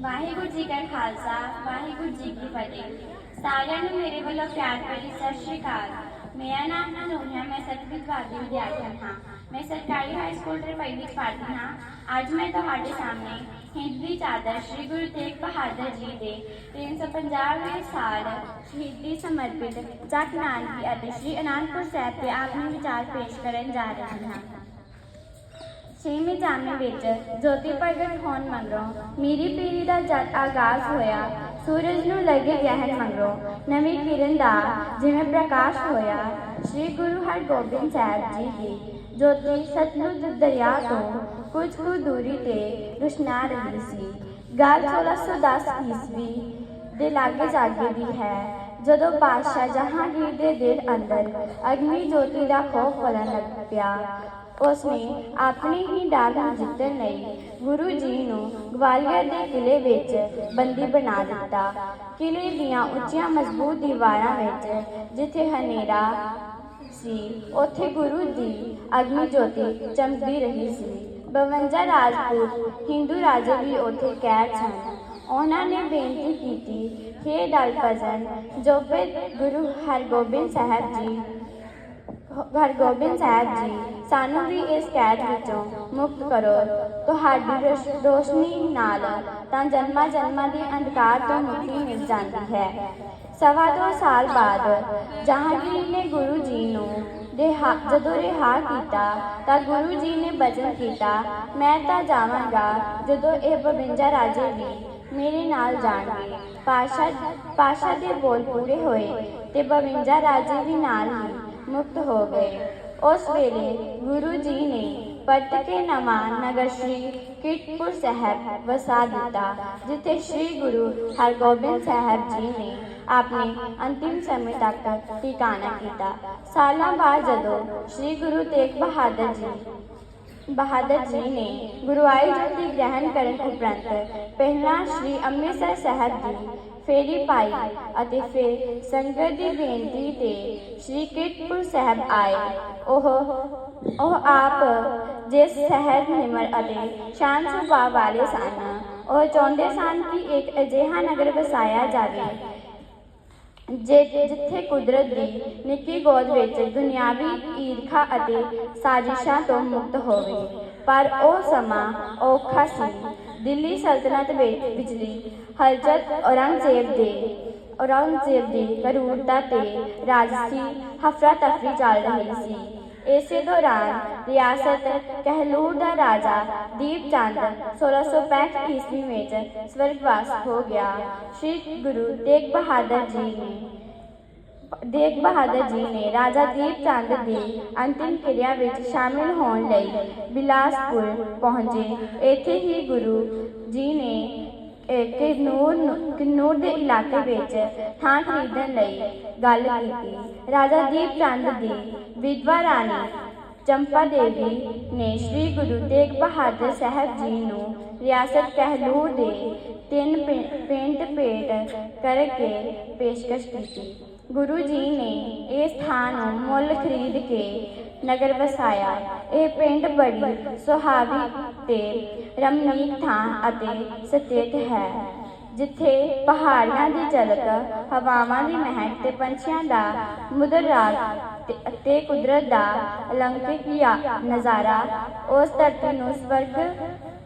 ਵਾਹਿਗੁਰੂ ਜੀ ਕਾ ਖਾਲਸਾ, ਵਾਹਿਗੁਰੂ ਜੀ ਕੀ ਫਤਿਹ। ਸਾਰਿਆਂ ਨੂੰ ਮੇਰੇ ਵੱਲੋਂ ਪਿਆਰ ਭਰੀ ਸਤਿ ਸ਼੍ਰੀ ਅਕਾਲ। ਮੇਰਾ ਨਾਮ ਅਨੂਨ ਹੈ ਮੈਂ ਸਤਿਗੁਰੂ ਵਾਦੀ ਵਿਦਿਆਰਥਣ ਹਾਂ। ਮੈਂ ਸਰਕਾਰੀ ਹਾਈ ਸਕੂਲ ਟਰਪਈ ਵਿੱਚ ਪੜ੍ਹਦੀ ਹਾਂ। ਅੱਜ ਮੈਂ ਤੁਹਾਡੇ ਸਾਹਮਣੇ ਹਿੰਦ ਚਾਦਰ ਸ੍ਰੀ ਗੁਰੂ ਤੇਗ ਬਹਾਦਰ ਜੀ ਦੇ 350ਵੇਂ ਸਾਲ ਸ਼ਹੀਦੀ ਸਮਰਪਿਤ ਜਗ ਨਾਨਕੀ ਅਤੇ ਸ੍ਰੀ ਅਨੰਦਪੁਰ ਸਾਹਿਬ 'ਤੇ ਆਪਣੇ ਵਿਚਾਰ ਪੇਸ਼ ਕਰਨ ਜਾ ਰਹੀ ਹਾਂ। ਛੇਵੇਂ ਜਾਮੇ ਵਿੱਚ ਜੋਤੀ ਪ੍ਰਗਟ ਹੋਣ ਮਗਰੋਂ ਮੀਰੀ ਪੀਰੀ ਦਾ ਜਦ ਆਗਾਜ਼ ਹੋਇਆ। ਸੂਰਜ ਨੂੰ ਲੱਗੇ ਗਹਿਣ ਮਗਰੋਂ ਨਵੀਂ ਕਿਰਨ ਦਾ ਜਿਵੇਂ ਪ੍ਰਕਾਸ਼ ਹੋਇਆ। ਸ੍ਰੀ ਗੁਰੂ ਹਰਗੋਬਿੰਦ ਸਾਹਿਬ ਜੀ ਦੀ ਜੋਤੀ ਸਤਲੁਜ ਦਰਿਆ ਤੋਂ ਕੁਝ ਕੁ ਦੂਰੀ ਤੇ ਰੁਸ਼ਨਾ ਰਹੀ ਸੀ। ਗੱਲ 1610 ਈਸਵੀ ਦੇ ਲਾਗੇ ਜਾਗੇ ਦੀ ਹੈ। ਜਦੋਂ ਬਾਦਸ਼ਾਹ ਜਹਾਂਗੀਰ ਦੇ ਦਿਲ ਅੰਦਰ ਅਗਨੀ ਜੋਤੀ ਦਾ ਖੋਫ ਫਲਣ ਲੱਗ ਪਿਆ ਉਸਨੇ ਆਪਣੀ ਹੀ ਡਾਲ ਨੂੰ ਜਿੱਤਣ ਲਈ ਗੁਰੂ ਜੀ ਨੂੰ ਗਵਾਲੀਅਰ ਦੇ ਕਿਲੇ ਵਿੱਚ ਬੰਦੀ ਬਣਾ ਦਿੱਤਾ। ਕਿਲੇ ਦੀਆਂ ਉੱਚੀਆਂ ਮਜ਼ਬੂਤ ਦੀਵਾਰਾਂ ਵਿੱਚ ਜਿੱਥੇ ਹਨੇਰਾ ਸੀ, ਉੱਥੇ ਗੁਰੂ ਦੀ ਅਗਨੀ ਜੋਤੀ ਚਮਕਦੀ ਰਹੀ ਸੀ। 52 ਰਾਜਪੂਤ ਹਿੰਦੂ ਰਾਜੇ ਵੀ ਉੱਥੇ ਕੈਦ ਸਨ। ਉਹਨਾਂ ਨੇ ਬੇਨਤੀ ਕੀਤੀ ਕਿ ਦਲ ਭਜਨ ਜੋ ਫਿਰ ਗੁਰੂ ਹਰਗੋਬਿੰਦ ਸਾਹਿਬ ਜੀ ਹਰਗੋਬਿੰਦ ਸਾਹਿਬ ਜੀ, ਸਾਨੂੰ ਵੀ ਇਸ ਕੈਦ ਵਿੱਚੋਂ ਮੁਕਤ ਕਰੋ। ਤੁਹਾਡੀ ਰੋਸ਼ਨੀ ਨਾਲ ਤਾਂ ਜਨਮਾਂ ਜਨਮਾਂ ਦੇ ਅੰਧਕਾਰ ਤੋਂ ਮੁਕਤੀ ਮਿਲ ਜਾਂਦੀ ਹੈ। ਸਵਾ ਦੋ ਸਾਲ ਬਾਅਦ ਜਹਾਂਗੀਰ ਨੇ ਗੁਰੂ ਜੀ ਨੂੰ ਰਿਹਾ, ਜਦੋਂ ਰਿਹਾ ਕੀਤਾ, ਤਾਂ ਗੁਰੂ ਜੀ ਨੇ ਬਚਨ ਕੀਤਾ, ਮੈਂ ਤਾਂ ਜਾਵਾਂਗਾ ਜਦੋਂ ਇਹ 52 ਰਾਜੇ ਵੀ ਮੇਰੇ ਨਾਲ ਜਾਣਗੇ। ਪਾਸ਼ਾ ਪਾਸ਼ਾ ਦੇ ਬੋਲ ਪੂਰੇ ਹੋਏ ਤੇ 52 ਰਾਜੇ ਵੀ ਨਾਲ ਹੀ ਮੁਕਤ ਹੋ ਗਏ। ਉਸ ਵੇਲੇ ਗੁਰੂ ਜੀ ਨੇ ਪਰਤ ਕੇ ਨਵਾਂ ਨਗਰ ਸ਼੍ਰੀ ਕੀਰਤਪੁਰ ਸਾਹਿਬ ਵਸਾ ਦਿੱਤਾ, ਜਿੱਥੇ ਸ਼੍ਰੀ ਗੁਰੂ ਹਰਗੋਬਿੰਦ ਸਾਹਿਬ ਜੀ ਨੇ ਆਪਣੇ ਅੰਤਿਮ ਸਮੇਂ ਤੱਕ ਟਿਕਾਣਾ ਕੀਤਾ। ਸਾਲਾਂ ਬਾਅਦ ਜਦੋਂ ਸ਼੍ਰੀ ਗੁਰੂ ਤੇਗ ਬਹਾਦਰ ਜੀ ਬਹਾਦਰ ਜੀ ਨੇ ਗੁਰਵਾਈ ਜੋਤੀ ਗ੍ਰਹਿਣ ਕਰਨ ਉਪਰੰਤ ਪਹਿਲਾਂ ਸ਼੍ਰੀ ਅੰਮ੍ਰਿਤਸਰ ਸਾਹਿਬ ਦੀ ਫੇਰੀ ਪਾਈ ਅਤੇ ਫਿਰ ਸੰਗਤ ਦੀ ਬੇਨਤੀ ਤੇ ਸ਼੍ਰੀ ਕੀਰਤਪੁਰ ਸਾਹਿਬ ਆਏ ਉਹ ਉਹ ਆਪ ਜਿਸ ਸਹਿਜ ਨਿਮਰ ਅਤੇ ਸ਼ਾਂਤ ਸੁਭਾਅ ਵਾਲੇ ਸਨ ਉਹ ਚਾਹੁੰਦੇ ਸਨ ਕਿ ਇੱਕ ਅਜਿਹਾ ਨਗਰ ਵਸਾਇਆ ਜਾਵੇ ਜੇ ਜਿੱਥੇ ਕੁਦਰਤ ਦੀ ਨਿੱਕੀ ਗੋਦ ਵਿੱਚ ਦੁਨਿਆਵੀ ਈਰਖਾ ਅਤੇ ਸਾਜ਼ਿਸ਼ਾਂ ਤੋਂ ਮੁਕਤ ਹੋਵੇ, ਪਰ ਉਹ ਸਮਾਂ ਔਖਾ ਸੀ। ਦਿੱਲੀ ਸਲਤਨਤ ਵਿੱਚ ਬਿਜਲੀ, ਹਲਚਲ ਔਰੰਗਜ਼ੇਬ ਦੇ, ਔਰੰਗਜ਼ੇਬ ਦੀ ਕਰੂਰਤਾ ਤੇ ਰਾਜਸੀ ਹਫਰਾ ਤਫਰੀ ਚੱਲ ਰਹੀ ਸੀ। ਇਸੇ ਦੌਰਾਨ ਰਿਆਸਤ ਕਹਿਲੂਰ ਦਾ ਰਾਜਾ ਦੀਪ ਚੰਦ 1665 ਈਸਵੀ ਵਿੱਚ ਸਵਰਗਵਾਸ ਹੋ ਗਿਆ। ਸ੍ਰੀ ਗੁਰੂ ਤੇਗ ਬਹਾਦਰ ਜੀ ਨੇ, ਤੇਗ ਬਹਾਦਰ ਜੀ ਨੇ ਰਾਜਾ ਦੀਪ ਚੰਦ ਦੀ ਅੰਤਿਮ ਕਿਰਿਆ ਵਿੱਚ ਸ਼ਾਮਿਲ ਹੋਣ ਲਈ ਬਿਲਾਸਪੁਰ ਪਹੁੰਚੇ। ਇੱਥੇ ਹੀ ਗੁਰੂ ਜੀ ਨੇ ਇਹ ਕਿਨੂਰ ਨੂੰ- ਦੇ ਇਲਾਕੇ ਵਿੱਚ ਥਾਂ ਖਰੀਦਣ ਲਈ ਗੱਲ ਕੀਤੀ। ਰਾਜਾ ਦੀਪ ਚੰਦ ਦੀ ਵਿਧਵਾ ਰਾਣੀ ਚੰਪਾ ਦੇਵੀ ਨੇ ਸ੍ਰੀ ਗੁਰੂ ਤੇਗ ਬਹਾਦਰ ਸਾਹਿਬ ਜੀ ਨੂੰ ਰਿਆਸਤ ਕਹਿਲੂਰ ਦੇ ਤਿੰਨ ਪਿੰ- ਪਿੰਡ ਭੇਟ ਕਰਕੇ ਪੇਸ਼ਕਸ਼ ਕੀਤੀ। ਗੁਰੂ ਜੀ ਨੇ ਇਹ ਸਥਾਨ ਨੂੰ ਮੁੱਲ ਖਰੀਦ ਕੇ ਨਗਰ ਵਸਾਇਆ। ਇਹ ਪਿੰਡ ਬੜੀ ਸੁਹਾਵੀ ਤੇ ਰਮਣੀਕ ਥਾਂ ਅਤੇ ਸਥਿਤ ਹੈ, ਜਿੱਥੇ ਪਹਾੜੀਆਂ ਦੀ ਝਲਕ, ਹਵਾਵਾਂ ਦੀ ਮਹਿਕ ਤੇ ਪੰਛੀਆਂ ਦਾ ਮੁਦਰ ਰਾਗ ਤੇ- ਕੁਦਰਤ ਦਾ ਅਲੰਕਿਕ ਨਜ਼ਾਰਾ ਉਸ ਧਰਤੀ ਨੂੰ ਸਵਰਗ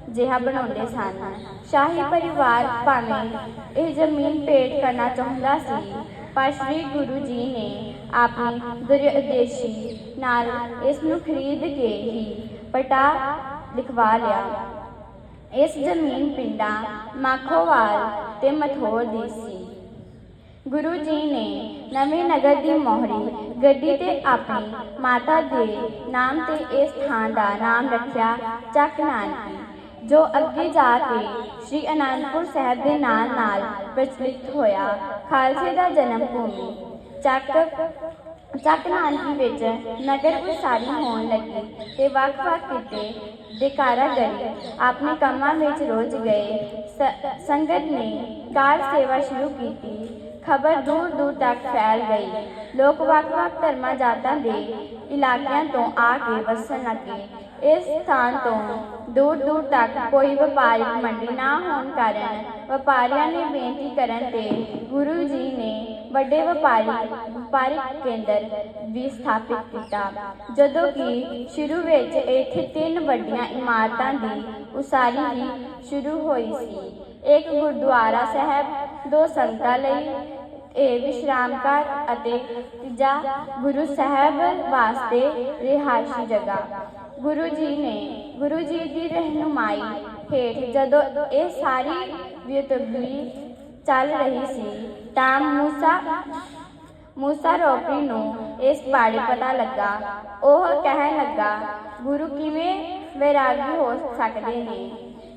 ਜਿਹਾ ਬਣਾਉਂਦੇ ਸਨ। ਸ਼ਾਹੀ ਪਰਿਵਾਰ ਭਾਵੇਂ ਇਹ ਜ਼ਮੀਨ ਭੇਟ ਕਰਨਾ ਚਾਹੁੰਦਾ ਸੀ, ਪਰ ਸ੍ਰੀ ਗੁਰੂ ਜੀ ਨੇ ਆਪਣੀ ਦੁਰਉਦੇਸ਼ੀ ਨਾਲ ਇਸ ਨੂੰ ਖਰੀਦ ਕੇ ਹੀ ਪਟਾ ਲਿਖਵਾ ਲਿਆ। ਇਸ ਜ਼ਮੀਨ ਪਿੰਡਾਂ ਮਾਖੋਵਾਲ ਤੇ ਮਥੋਰ ਦੀ ਸੀ। ਗੁਰੂ ਜੀ ਨੇ ਨਵੇਂ ਨਗਰ ਦੀ ਮੋਹਰੀ ਗੱਡੀ ਤੇ ਆਪਣੀ ਮਾਤਾ ਦੇ ਨਾਮ ਤੇ ਇਸ ਥਾਂ ਦਾ ਨਾਮ ਰੱਖਿਆ ਚੱਕ ਨਾਨਕੀ, ਜੋ ਅੱਗੇ ਜਾ ਕੇ ਸ੍ਰੀ ਅਨੰਦਪੁਰ ਸਾਹਿਬ ਦੇ ਨਾਲ ਨਾਲ ਪ੍ਰਚਲਿਤ ਹੋਇਆ। ਖਾਲਸੇ ਦਾ ਜਨਮ ਭੂਮੀ ਚੱਕ ਚੱਕ ਵਿੱਚ ਨਗਰ ਉਸਾਰੀ ਹੋਣ ਲੱਗੀ ਤੇ ਵੱਖ-ਵੱਖ ਕਿਤੇ ਦੇ ਕਾਰਾਗਰੀ ਆਪਣੇ ਕੰਮਾਂ ਵਿੱਚ ਰੁੱਝ ਗਏ। ਸ- ਸੰਗਤ ਨੇ ਕਾਰ ਸੇਵਾ ਸ਼ੁਰੂ ਕੀਤੀ। ਖਬਰ ਦੂਰ ਦੂਰ ਤੱਕ ਫੈਲ ਗਈ। ਲੋਕ ਵੱਖ-ਵੱਖ ਧਰਮਾਂ ਜਾਤਾਂ ਦੇ ਇਲਾਕਿਆਂ ਤੋਂ ਆ ਕੇ ਵਸਣ ਲੱਗੇ। ਇਸ ਸਥਾਨ ਤੋਂ ਦੂਰ ਦੂਰ ਤੱਕ ਕੋਈ ਵਪਾਰਿਕ ਮੰਡੀ ਨਾ ਹੋਣ ਕਾਰਨ ਵਪਾਰੀਆਂ ਨੇ ਬੇਨਤੀ ਕਰਨ ਤੇ ਗੁਰੂ ਜੀ ਨੇ ਵੱਡੇ ਵਪਾਰੀ ਵਪਾਰਿਕ ਕੇਂਦਰ ਵੀ ਸਥਾਪਿਤ ਕੀਤਾ। ਜਦੋਂ ਕਿ ਸ਼ੁਰੂ ਵਿੱਚ ਇੱਥੇ ਤਿੰਨ ਵੱਡੀਆਂ ਇਮਾਰਤਾਂ ਦੀ ਉਸਾਰੀ ਵੀ ਸ਼ੁਰੂ ਹੋਈ ਸੀ। ਇੱਕ ਗੁਰਦੁਆਰਾ ਸਾਹਿਬ, ਦੋ ਸੰਗਤਾਂ ਲਈ ਇਹ ਵਿਸ਼ਰਾਮ ਘਰ ਅਤੇ ਤੀਜਾ ਗੁਰੂ ਸਾਹਿਬ ਵਾਸਤੇ ਰਿਹਾਇਸ਼ੀ ਜਗ੍ਹਾ। ਗੁਰੂ ਜੀ ਨੇ, ਗੁਰੂ ਜੀ ਦੀ ਰਹਿਨੁਮਾਈ ਹੇਠ ਜਦੋਂ ਇਹ ਸਾਰੀ ਵਿਉਤਬੀ ਚੱਲ ਰਹੀ ਸੀ ਤਾਂ ਮੂਸਾ ਮੂਸਾ ਰੋਪੀ ਨੂੰ ਇਸ ਬਾਰੇ ਪਤਾ ਲੱਗਾ ਉਹ ਕਹਿਣ ਲੱਗਾ ਗੁਰੂ ਕਿਵੇਂ ਵੈਰਾਗੀ ਹੋ ਸਕਦੇ ਨੇ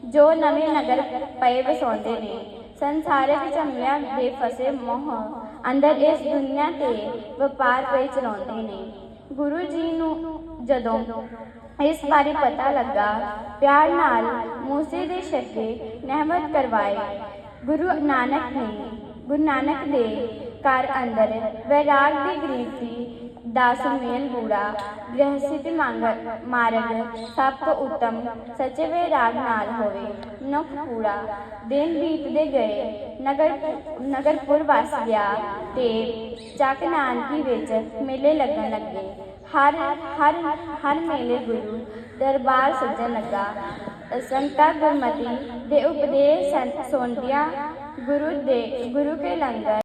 ਜੋ ਨਵੇਂ ਨਗਰ ਪਏ ਵਸਾਉਂਦੇ ਨੇ ਸੰਸਾਰਿਕ ਝੰਮਿਆਂ ਦੇ ਫਸੇ ਮੋਹ ਅੰਦਰ ਇਸ ਦੁਨੀਆ ਤੇ ਵਪਾਰ ਪਈ ਚਲਾਉਂਦੇ ਨੇ ਗੁਰੂ ਜੀ ਨੂੰ ਜਦੋਂ ਇਸ ਬਾਰੇ ਪਤਾ ਲੱਗਾ ਪਿਆਰ ਨਾਲ ਮੂਸੇ ਦੇ ਸ਼ੱਕੇ ਨਹਿਮਤ ਕਰਵਾਏ ਗੁਰੂ ਨਾਨਕ ਨੇ ਗੁਰੂ ਨਾਨਕ ਦੇ ਘਰ ਅੰਦਰ ਵੈਰਾਗ ਦੀ ਗ੍ਰਿਫਤੀ ਦਾ ਸੁਮੇਲ ਬੂੜਾ ਗ੍ਰਹਸਥਿਤੀ ਮਾਰਗ ਸਭ ਤੋਂ ਉੱਤਮ ਸੱਚੇ ਵੈਰਾਗ ਨਾਲ ਹੋਵੇ। ਨੁਖ ਪੂੜਾ ਦਿਨ ਬੀਤਦੇ ਗਏ, ਨਗਰ, ਨਗਰਪੁਰ ਵਸ ਗਿਆ ਤੇ ਚੱਕ ਨਾਨਕੀ ਵਿੱਚ ਮੇਲੇ ਲੱਗਣ ਲੱਗੇ। ਹਰ ਹਰ ਹਰ ਮੇਲੇ ਗੁਰੂ ਦਰਬਾਰ ਸੱਜਣ ਲੱਗਾ। ਸੰਤਾ ਗੁਰਮਤੀ ਦੇ ਉਪਦੇਸ਼ ਸੁਣਦਿਆਂ ਗੁਰੂ ਦੇ ਗੁਰੂ ਕੇ ਲੰਗਰ